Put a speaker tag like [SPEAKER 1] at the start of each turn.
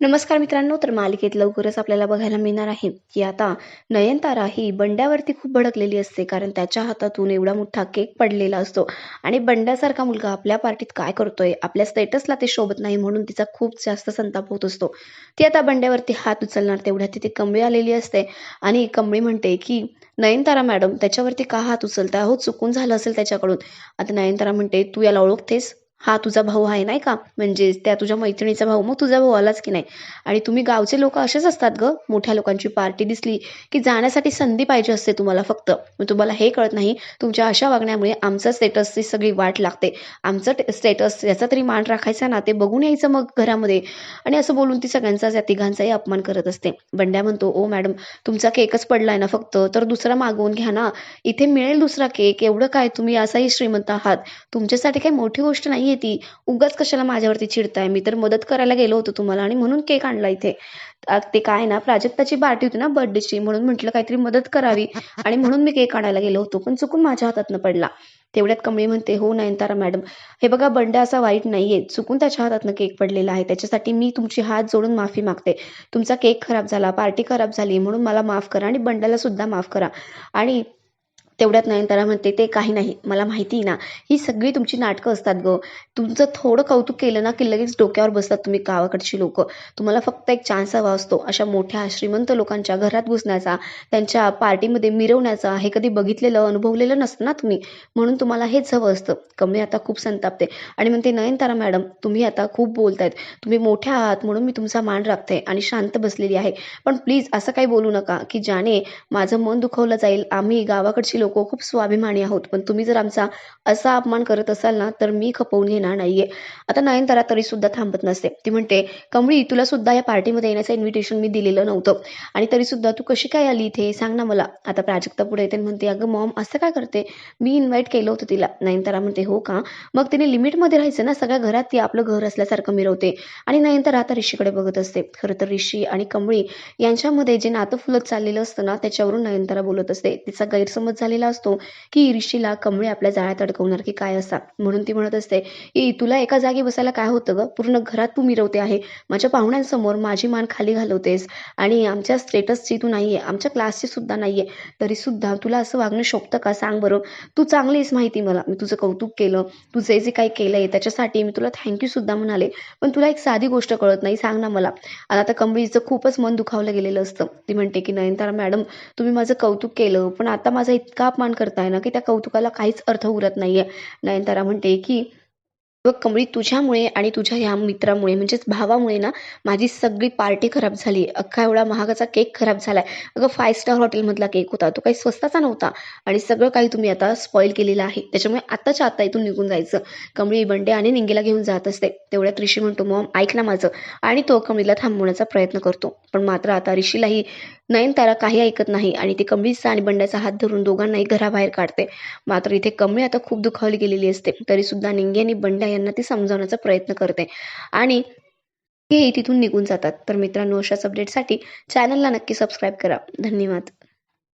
[SPEAKER 1] नमस्कार मित्रांनो तर मालिकेत लवकरच आपल्याला बघायला मिळणार आहे की आता नयनतारा ही बंड्यावरती खूप भडकलेली असते कारण त्याच्या हातातून एवढा मोठा केक पडलेला असतो. आणि बंड्यासारखा मुलगा आपल्या पार्टीत काय करतोय आपल्या स्टेटसला ते शोभत नाही म्हणून तिचा खूप जास्त संताप होत असतो. ती आता बंड्यावरती हात उचलणार तेवढ्या तिथे कंबळी आलेली असते. आणि कंबळी म्हणते की नयनतारा मॅडम त्याच्यावरती का हात उचलता? हो चुकून झालं असेल त्याच्याकडून. आता नयनतारा म्हणते तू याला ओळखतेस? हा तुझा भाऊ आहे नाही का? म्हणजे त्या तुझ्या मैत्रिणीचा भाऊ. मग तुझा भाऊ आलाच की नाही? आणि तुम्ही गावचे लोक असेच असतात ग. मोठ्या लोकांची पार्टी दिसली की जाण्यासाठी संधी पाहिजे असते तुम्हाला फक्त. मग तुम्हाला हे कळत नाही. तुमच्या अशा वागण्यामुळे आमचं स्टेटसची सगळी वाट लागते. आमचं स्टेटस याचा तरी मान राखायचा ना ते बघून यायचं मग घरामध्ये. आणि असं बोलून ती सगळ्यांचाच या तिघांचाही अपमान करत असते. बंड्या म्हणतो ओ मॅडम तुमचा केकच पडलाय ना फक्त? तर दुसरा मागवून घ्या ना. इथे मिळेल दुसरा केक. एवढं काय तुम्ही असाही श्रीमंत आहात? तुमच्यासाठी काही मोठी गोष्ट नाही आहे ती. उगाच कशाला माझ्यावरती चिडताय? मी तर मदत करायला गेलो होतो तुम्हाला आणि म्हणून केक आणला इथे. ते काय ना प्राजक्ताची पार्टी होती ना बर्थडेची म्हणून म्हटलं काहीतरी मदत करावी आणि म्हणून मी केक आणायला गेलो होतो. पण चुकून माझ्या हातातनं पडला. तेवढ्यात कमळी म्हणते हो नयनतारा मॅडम हे बघा बंड असा वाईट नाहीये. चुकून त्याच्या हातातनं केक पडलेला आहे. त्याच्यासाठी मी तुमची हात जोडून माफी मागते. तुमचा केक खराब झाला पार्टी खराब झाली म्हणून मला माफ करा आणि बंड्याला सुद्धा माफ करा. आणि तेवढ्यात नयनतारा म्हणते ते काही नाही मला माहिती ना ही सगळी तुमची नाटकं असतात ग. तुमचं थोडं कौतुक केलं ना की लगेच डोक्यावर बसतात तुम्ही गावाकडची लोक. तुम्हाला फक्त एक चान्स हवा असतो अशा मोठ्या श्रीमंत लोकांच्या घरात घुसण्याचा त्यांच्या पार्टीमध्ये मिरवण्याचा. हे कधी बघितलेलं अनुभवलेलं नसतं ना तुम्ही. म्हणून तुम्हाला हेच हवं असतं. कमी आता खूप संतापते. आणि म्हणते नयनतारा मॅडम तुम्ही आता खूप बोलतायत. तुम्ही मोठ्या आहात म्हणून मी तुमचा मान राखते आणि शांत बसलेली आहे. पण प्लीज असं काही बोलू नका की ज्याने माझं मन दुखवलं जाईल आम्ही गावाकडची लोक खूप स्वाभिमानी आहोत. पण तुम्ही जर आमचा असा अपमान करत असाल ना तर मी खपवून घेणार नाहीये. आता नयनतारा तरी सुद्धा थांबत नसते. ती म्हणते कमळी तुला सुद्धा या पार्टीमध्ये येण्याचं इन्व्हिटेशन मी दिलेलं नव्हतं. आणि तरी सुद्धा तू कशी काय आली इथे? सांग ना मला. आता प्राजक्ता पुढे येते म्हणते अगं मॉम असं काय करते? मी इन्व्हाइट केलं होतं तिला. नयनतारा म्हणते हो का? मग तिने लिमिटमध्ये राहायचं ना? सगळ्या घरात ती आपलं घर असल्यासारखं मिरवते. आणि नयनतारा आता ऋषीकडे बघत असते. खरं तर ऋषी आणि कमळी यांच्यामध्ये जे नातं फुलत चाललेलं असतं ना त्याच्यावरून नयनतारा बोलत असते. तिचा गैरसमज झालेला असतो की ईर्षीला कमळी आपल्या जाळ्यात अडकवणार की काय असा. म्हणून ती म्हणत असते की तुला एका जागी बसायला काय होतं ग? पूर्ण घरात तू मिरवते आहे. माझ्या पाहुण्यांसमोर माझी मान खाली घालवतेस आणि आमच्या स्टेटसची तू नाहीये आमच्या क्लासची सुद्धा नाहीये. तरी सुद्धा तुला असं वागणं शोभतं का? सांग बरं. तू चांगलीच माहिती मला. मी तुझं कौतुक केलं. तू जे जे काही केलंय त्याच्यासाठी मी तुला थँक्यू सुद्धा म्हणाले. पण तुला एक साधी गोष्ट कळत नाही सांग ना मला. आणि आता कमळीचं खूपच मन दुखावलं गेलेलं असतं. ती म्हणते की नयनतारा मॅडम तुम्ही माझं कौतुक केलं पण आता माझा इतका अपमान करताय ना की त्या कौतुकाला काहीच अर्थ उरत नाहीये. नयनतारा म्हणते की बघ कमळी तुझ्यामुळे आणि तुझ्या ह्या मित्रामुळे म्हणजेच भावामुळे ना माझी सगळी पार्टी खराब झाली. अख्खा एवढा महागाचा केक खराब झालाय. अगं फाय स्टार हॉटेलमधला केक होता. तो काही स्वस्ताचा नव्हता. आणि सगळं काही तुम्ही आता स्पॉईल केलेलं आहे. त्याच्यामुळे आताच्या आता इथून निघून जायचं. कमळी बंडे आणि निंगेला घेऊन जात असते. तेवढ्यात ऋषी म्हणतो मॉम ऐक ना माझं. आणि तो कमळीला थांबवण्याचा प्रयत्न करतो. पण मात्र आता ऋषीलाही नयनतारा काही ऐकत नाही आणि ती कमळीचा आणि बंड्याचा हात धरून दोघांनाही घराबाहेर काढते. मात्र इथे कमळी आता खूप दुखावली गेलेली असते. तरी सुद्धा आणि बंड्या यांना ती समजावण्याचा प्रयत्न करते. आणि हे तिथून निघून जातात. तर मित्रांनो अशाच अपडेटसाठी चॅनलला नक्की सबस्क्राईब करा. धन्यवाद.